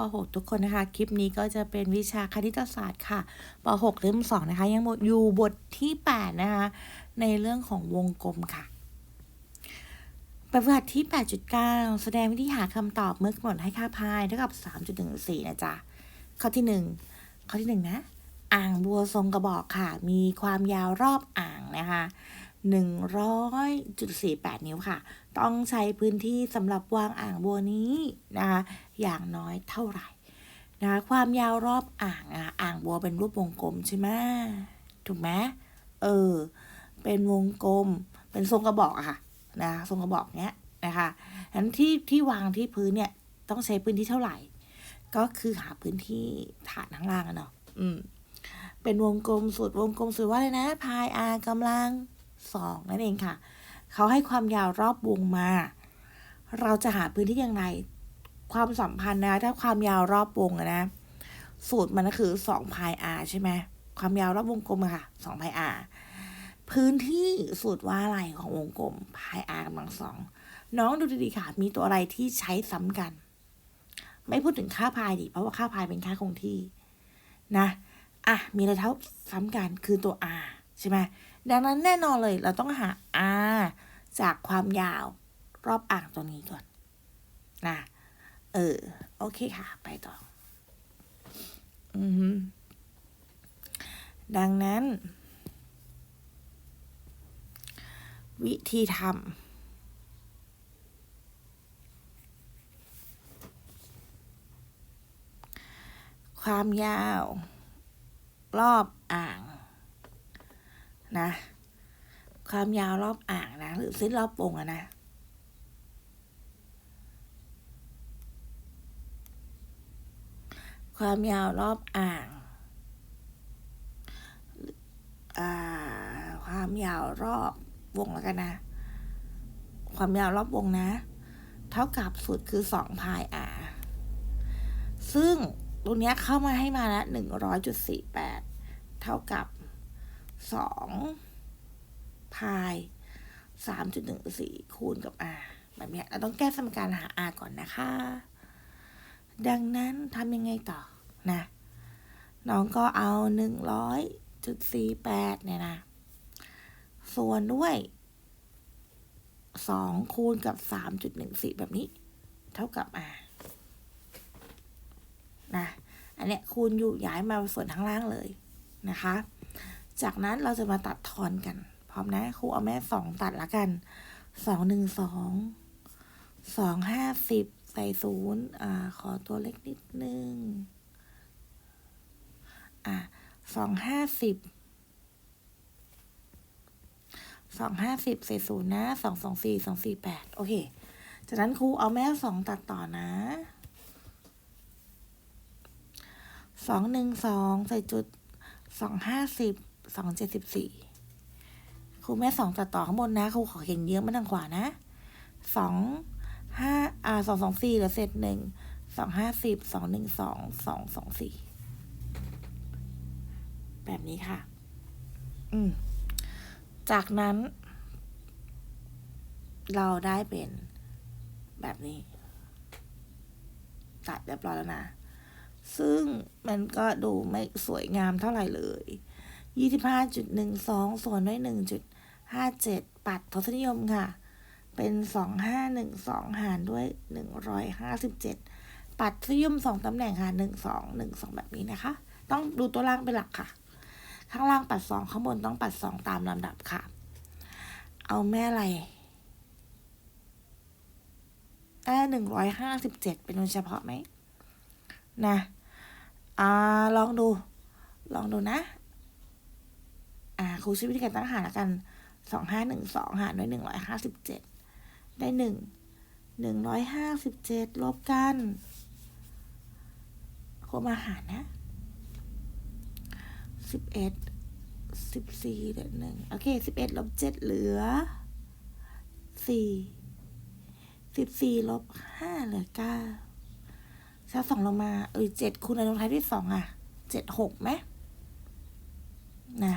ป .6 ทุกคนนะคะ คลิปนี้ก็จะเป็นวิชาคณิตศาสตร์ค่ะป .6 เล่ม 2 นะคะ ยังหมดอยู่บทที่ 8 นะคะ ในเรื่องของวงกลมค่ะแบบฝึกหัดที่ 8.9 แสดงวิธีหาคำตอบเมื่อกำหนดให้ค่าพายเท่ากับ 3.14 นะจ๊ะ ข้อที่ 1 ข้อที่ 1 นะ อ่างบัวทรงกระบอกค่ะ มีความยาวรอบอ่างนะคะ100.48 นิ้วค่ะ ต้องใช้พื้นที่สำหรับวางอ่างบัวนี้นะคะอย่างน้อยเท่าไหร่นะคะความยาวรอบอ่างอะอ่างบัวเป็นรูปวงกลมใช่ไหมถูกไหมเออ เป็นวงกลม เป็นทรงกระบอกอะค่ะนะทรงกระบอกเนี้ยนะคะฉะนั้นที่ที่วางที่พื้นเนี่ยต้องใช้พื้นที่เท่าไหร่ ก็คือหาพื้นที่ฐานข้างล่างอะเนาะอืมเป็นวงกลมสูตรวงกลมสูตรว่าเลยนะพาย r กำลังสองนั่นเองค่ะ เขาให้ความยาวรอบวงมา เราจะหาพื้นที่อย่างไร ความสัมพันธ์นะ ถ้าความยาวรอบวงนะ สูตรมันก็คือสองพาย r ใช่ไหมความยาวรอบวงกลมอะค่ะสองพาย r พื้นที่สูตรว่าอะไรของวงกลมพาย r กำลังสองน้องดูดีๆค่ะ มีตัวอะไรที่ใช้ซ้ำกัน ไม่พูดถึงค่าพายดิเพราะว่าค่าพายเป็นค่าคงที่นะอะมีอะไรเท่าซ้ำกันคือตัว r ใช่ไหมดังนั้นแน่นอนเลยเราต้องหา r จากความยาวรอบอ่างตัวนี้ก่อนนะเออ โอเคค่ะ ไปต่อ อือฮึดังนั้น วิธีทำความยาว รอบอ่าง นะ ความยาวรอบอ่างนะ หรือเส้นรอบวงอะนะ ความยาวรอบอ่าง ความยาวรอบวงแล้วกันนะ ความยาวรอบวงนะ เท่ากับสูตรคือสองพาย r ซึ่งตรงเนี้ยเข้ามาให้มาล้วหนึ่งร้อยจุดสี่แปดเท่ากับสอง พายสามจุดหนึ่งสี่คูณกับ r แบบนี้เราต้องแก้สมการหา r ก่อนนะคะ ดังนั้นทำยังไงต่อนะ น้องก็เอาหนึ่งร้อยจุดสี่แปดเนี่ยนะ ส่วนด้วยสองคูณกับสามจุดหนึ่งสี่แบบนี้ เท่ากับ r นะ อันเนี้ยคูณอยู่ย้ายมาส่วนข้างล่างเลยนะคะ จากนั้นเราจะมาตัดทอนกัน พร้อมนะครูเอาแม่สองตัดละกันสองหนึ่งสองสองห้าสิบใส่ศูนย์อ่า ขอตัวเล็กนิดนึง อ่าสองห้าสิบสองห้าสิบใส่ศูนย์นะสองสองสี่สองสี่แปดโอเค จากนั้นครูเอาแม่สองตัดต่อนะสองหนึ่งสองใส่จุดสองห้าสิบสองเจ็ดสิบสี่ รูแม่สองตัดต่อข้างบนนะครูขอเขียนเยอะมาทางขวานะสองห้าอ่าสองสองสี่เหลือเศษหนึ่งสองห้าสิบสองหนึ่งสองสองสองสี่แบบนี้ค่ะ อืม จากนั้น เราได้เป็นแบบนี้ ตัดเรียบร้อยแล้วนะ ซึ่งมันก็ดูไม่สวยงามเท่าไหร่เลยยี่สิบห้าจุดหนึ่งสองส่วนด้วย ห้าเจ็ดปัดทศนิยมค่ะ เป็นสองห้าหนึ่งสองหารด้วยหนึ่งร้อยห้าสิบเจ็ดปัดทศนิยมสองตำแหน่งค่ะหนึ่งสองหนึ่งสองแบบนี้นะคะ ต้องดูตัวล่างเป็นหลักค่ะ ข้างล่างปัดสองข้างบนต้องปัดสองตามลำดับค่ะ เอาแม่อะไรแม่หนึ่งร้อยห้าสิบเจ็ดเป็นโดยเฉพาะไหมนะอ่าลองดู ลองดูนะ อ่าครูใช้วิธีการตั้งหารละกัน สองห้าหนึ่งสองหารด้วยหนึ่งร้อยห้าสิบเจ็ดได้หนึ่งหนึ่งร้อยห้าสิบเจ็ดลบกันครูมาหารนะสิบเอ็ดสิบสี่เหลือหนึ่งโอเคสิบเอ็ดลบเจ็ดเหลือสี่สิบสี่ลบห้าเหลือเก้าถ้าสองลงมา เออเจ็ดคูณอะไรลงท้ายด้วยสองอะเจ็ดหกไหมนะ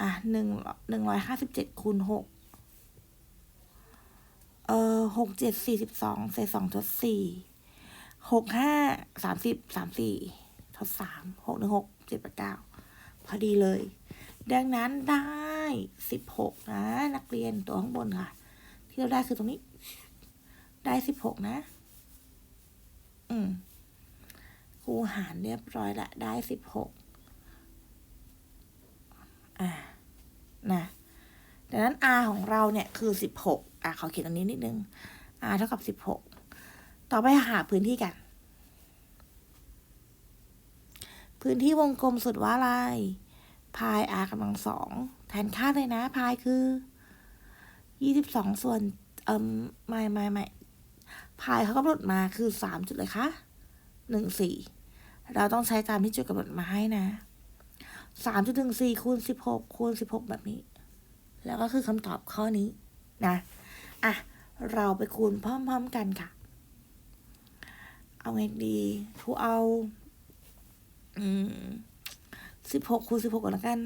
อะหนึ่งหนึ่งร้อยห้าสิบเจ็ดคูณหกเออหกเจ็ดสี่สิบสองใส่สองทดสี่หกห้าสามสิบสามสี่ทดสามหกหนึ่งหกเจ็ดแปดเก้าพอดีเลย ดังนั้นได้สิบหกนะ นักเรียนตัวข้างบนค่ะ ที่เราได้คือตรงนี้ ได้สิบหกนะ อืมครูหารเรียบร้อยละ ได้สิบหกอ่า นะดังนั้น r ของเราเนี่ยคือสิบหกอะขอเขียนตรงนี้นิดนึง r เท่ากับสิบหกต่อไปหาพื้นที่กัน พื้นที่วงกลมสุดว่าอะไรพาย r กำลังสองแทนค่าเลยนะพายคือยี่สิบสองส่วนเอ่มไม่ไม่ไม่พายเขากำหนดมาคือสามจุดเลยคะหนึ่งสี่เราต้องใช้ตามที่จุดกำหนดมาให้นะ สามจุดหนึ่งสี่คูณสิบหกคูณสิบหกแบบนี้ แล้วก็คือคำตอบข้อนี้นะ อะ เราไปคูณพร้อมๆกันค่ะ เอาไงดีทูเอา อืมสิบหกคูณสิบหกก่อนละกัน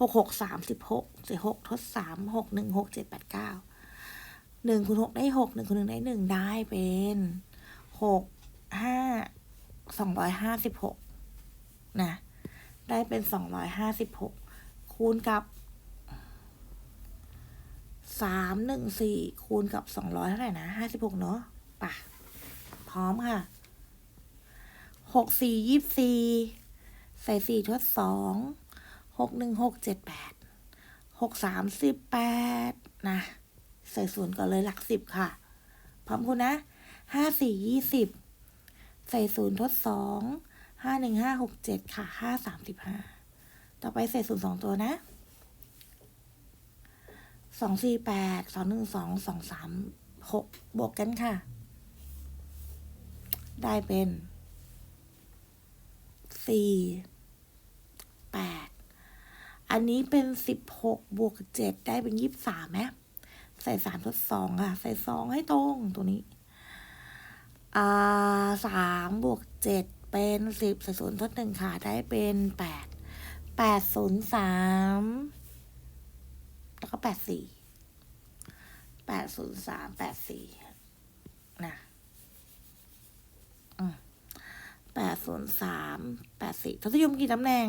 หกหกสามสิบหกสิบหกทดสามหกหนึ่งหกเจ็ดแปดเก้าหนึ่งคูณหกได้หกหนึ่งคูณหนึ่งได้หนึ่งได้เป็นหกห้าสองร้อยห้าสิบหกนะ ได้เป็นสองร้อยห้าสิบหกคูณกับสามหนึ่งสี่คูณกับสองร้อยเท่าไหร่นะห้าสิบหกเนาะป่ะ พร้อมค่ะหกสี่ยี่สี่ใส่สี่ทดสองหกหนึ่งหกเจ็ดแปดหกสามสิบแปดนะ ใส่ศูนย์ก่อนเลยหลักสิบค่ะ พร้อมคุณนะห้าสี่ยี่สิบใส่ศูนย์ทดสอง ห้าหนึ่งห้าหกเจ็ดค่ะห้าสามสิบห้าต่อไปใส่ศูนย์สองตัวนะสองสี่แปดสองหนึ่งสองสองสามหกบวกกันค่ะ ได้เป็นสี่แปดอันนี้เป็นสิบหกบวกเจ็ดได้เป็นยี่สิบสามไหมใส่สามทดสองค่ะ ใส่สองให้ตรงตัวนี้ อ่าสามบวกเจ็ด เป็นสิบส่ศูนย์ทดหนึ่งค่ะ ได้เป็นแปดแปดศูนย์สามแล้วก็แปดสี่แปดศูนย์สามแปดสี่นะแปดศูนย์สามแปดสี่ทศนิยมกี่ตำแหน่ง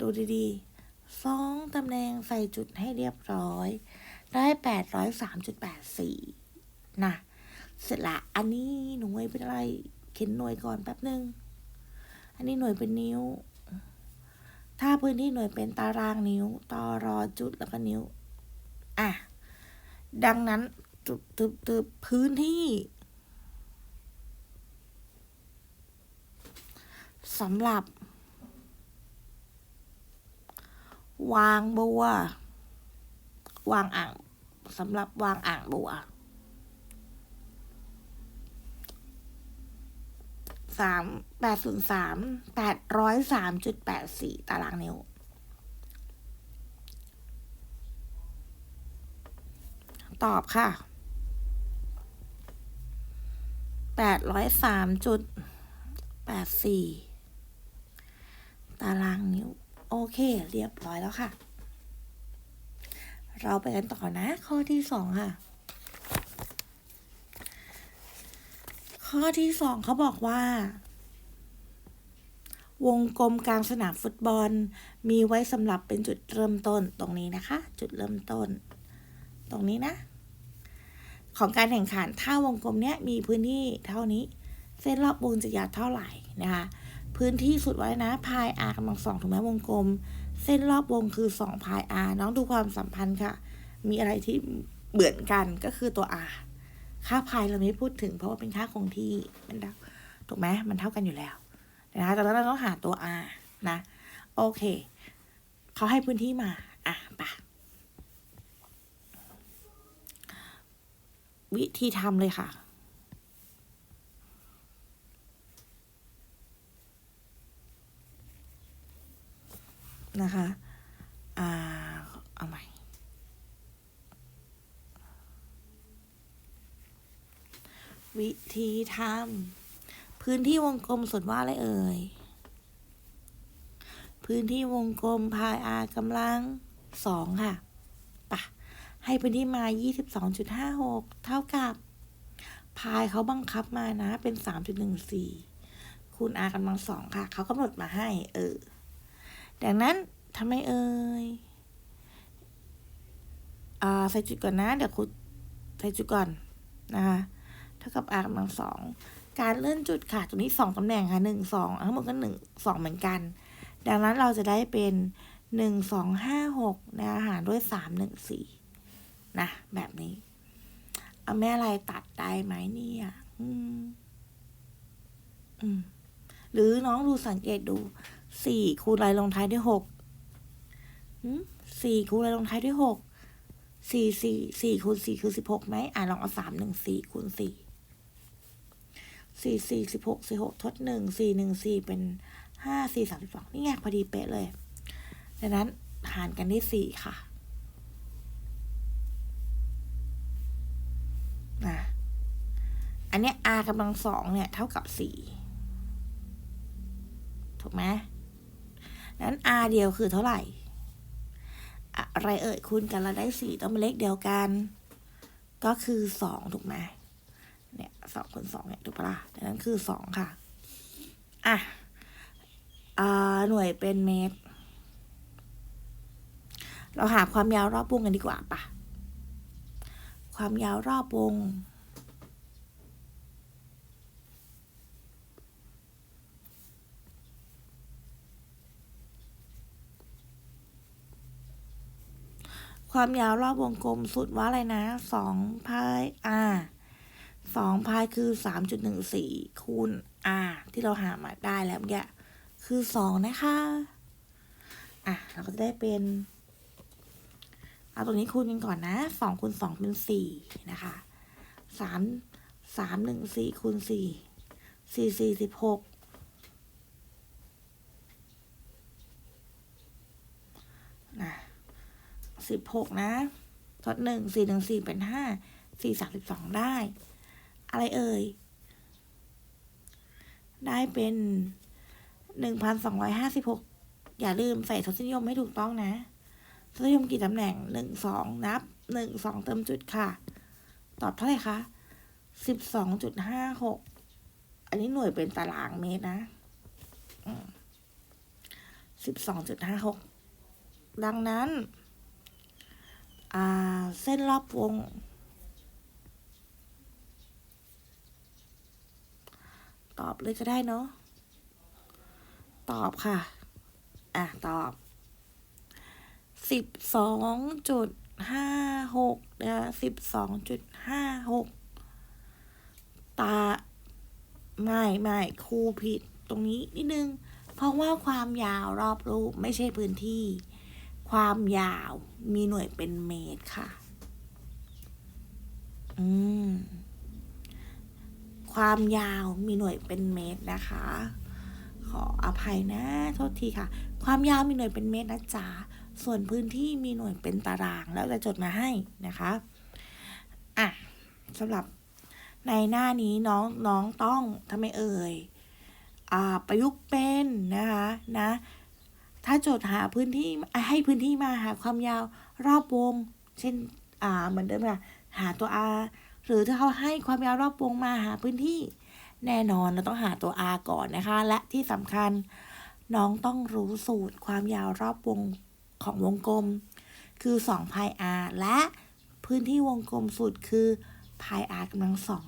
ดูดีๆสองตำแหน่งใส่จุดให้เรียบร้อย ได้แปดร้อยสามจุดแปดสี่นะเสร็จละ อันนี้หน่วยเป็นไร เขียนหน่วยก่อนแป๊บหนึ่งอันนี้หน่วยเป็นนิ้ว ถ้าพื้นที่หน่วยเป็นตารางนิ้วตอรอจุดแล้วก็นิ้ว อะ ดังนั้นตึบตึบตึบพื้นที่สำหรับ วางบัว วางอ่างสำหรับวางอ่างบัว 803 803 803.84 ตารางนิ้ว ตอบค่ะ 803.84 ตารางนิ้ว โอเค เรียบร้อยแล้วค่ะ เราไปกันต่อนะ ข้อที่สองค่ะ ข้อที่สองเขาบอกว่า วงกลมกลางสนามฟุตบอล มีไว้สำหรับเป็นจุดเริ่มต้นตรงนี้นะคะ จุดเริ่มต้น ตรงนี้นะ ของการแข่งขันถ้าวงกลมเนี้ยมีพื้นที่เท่านี้ เส้นรอบวงจะยาวเท่าไหร่นะคะพื้นที่สุดไว้นะพาย r กำลังสองถูกไหมวงกลม เส้นรอบวงคือสองพาย r น้องดูความสัมพันธ์ค่ะ มีอะไรที่เหมือนกันก็คือตัว r ค่าพายเราไม่พูดถึง เพราะว่าเป็นค่าคงที่มันถูกไหมมันเท่ากันอยู่แล้วนะคะแต่เราต้องหาตัว r นะ โอเค เขาให้พื้นที่มา อะปะวิธีทำเลยค่ะนะคะ อ่า เอาใหม่ วิธีทำพื้นที่วงกลมส่วนว่าอะไรเอ่ย พื้นที่วงกลมพาย r กำลังสองค่ะปะให้พื้นที่มา 22.56 เท่ากับ พายเขาบังคับมานะเป็นสามจุดหนึ่งสี่คูณ r กำลังสองค่ะ เขากำหนดมาให้ เออ ดังนั้นทำไมเอ่ยอ่าใส่จุดก่อนนะ เดี๋ยวคุณใส่จุดก่อนนะคะ ท่ากับ r กำลังสองการเลื่อนจุดค่ะตรงนี้สองตำแหน่งค่ะหนึ่งสองทั้งหมดก็หนึ่งสองเหมือนกัน ดังนั้นเราจะได้เป็นหนึ่งสองห้าหกนะหารด้วยสามหนึ่งสี่นะแบบนี้ เอาแม่อะไรตัดได้ไหมเนี่ยอืม อืม หรือน้องดูสังเกตดูสี่คูณอะไรลงท้ายด้วยหกสี่คูณอะไรลงท้ายด้วยหกสี่สี่สี่คูณสี่คือสิบหกไหมอะลองเอาสามหนึ่งสี่คูณสี่ สี่สี่สิบหกสี่หกทดหนึ่งสี่หนึ่งสี่เป็นห้าสี่สามสิบสองนี่ไงพอดีเป๊ะเลย ดังนั้นหารกันที่สี่ค่ะนะอันเนี้ย r กำลังสองเนี่ย เท่ากับสี่ถูกไหมนั้น r เดียวคือเท่าไหร่ อะไรเอ่ยคูณกันเราได้สี่ต้องเป็นเลขเดียวกัน ก็คือสองถูกไหม สองคูณสองเนี่ยถูกปะล่ะดังนั้นคือสองค่ะ อะหน่วยเป็นเมตร เราหาความยาวรอบวงกันดีกว่าปะความยาวรอบวงความยาวรอบวงกลมสุดว่าอะไรนะสองพาย r สองพายคือสามจุดหนึ่งสี่คูณ r ที่เราหามาได้แล้วเมื่อกคือสองนะคะ อะ เราก็จะได้เป็น เอาตรงนี้คูณกันก่อนนะสองคูณสองเป็นสี่นะคะสามสามหนึ่งสี่คูณสี่สี่สี่สิบหกนะสิบหกนะทดหนึ่งสี่หนึ่งสี่เป็นห้าสี่สามสิบสองได้ อะไรเอ่ย ได้เป็นหนึ่งพันสองร้อยห้าสิบหกอย่าลืมใส่ทศนิยมให้ถูกต้องนะทศนิยมกี่ตำแหน่งหนึ่งสองนับหนึ่งสองเติมจุดค่ะ ตอบเท่าไหร่คะสิบสองจุดห้าหกอันนี้หน่วยเป็นตารางเมตรนะสิบสองจุดห้าหกดังนั้น เส้นรอบวง ตอบเลยก็ได้เนาะ ตอบค่ะ อะ ตอบ สิบสองจุดห้าหกนะสิบสองจุดห้าหกตา ไม่ไม่ครูผิดตรงนี้นิดนึง เพราะว่าความยาวรอบรูปไม่ใช่พื้นที่ ความยาวมีหน่วยเป็นเมตรค่ะ อืม ความยาวมีหน่วยเป็นเมตรนะคะ ขออภัยนะโทษทีค่ะ ความยาวมีหน่วยเป็นเมตรนะจ๊ะส่วนพื้นที่มีหน่วยเป็นตารางแล้วจะจดมาให้นะคะอะสำหรับในหน้านี้น้องน้องต้องทำไมเอ่ยอ่าประยุกต์เป็นนะคะนะถ้าโจทย์หาพื้นที่ให้พื้นที่มาหาความยาวรอบวง เช่นอ่าเหมือนเดิมค่ะหาตัว r หรือถ้าเขาให้ความยาวรอบวงมาหาพื้นที่ แน่นอนเราต้องหาตัว r ก่อนนะคะ และที่สำคัญ น้องต้องรู้สูตรความยาวรอบวงของวงกลม คือ2 pi r และพื้นที่วงกลมสูตรคือ pi r กำลังสอง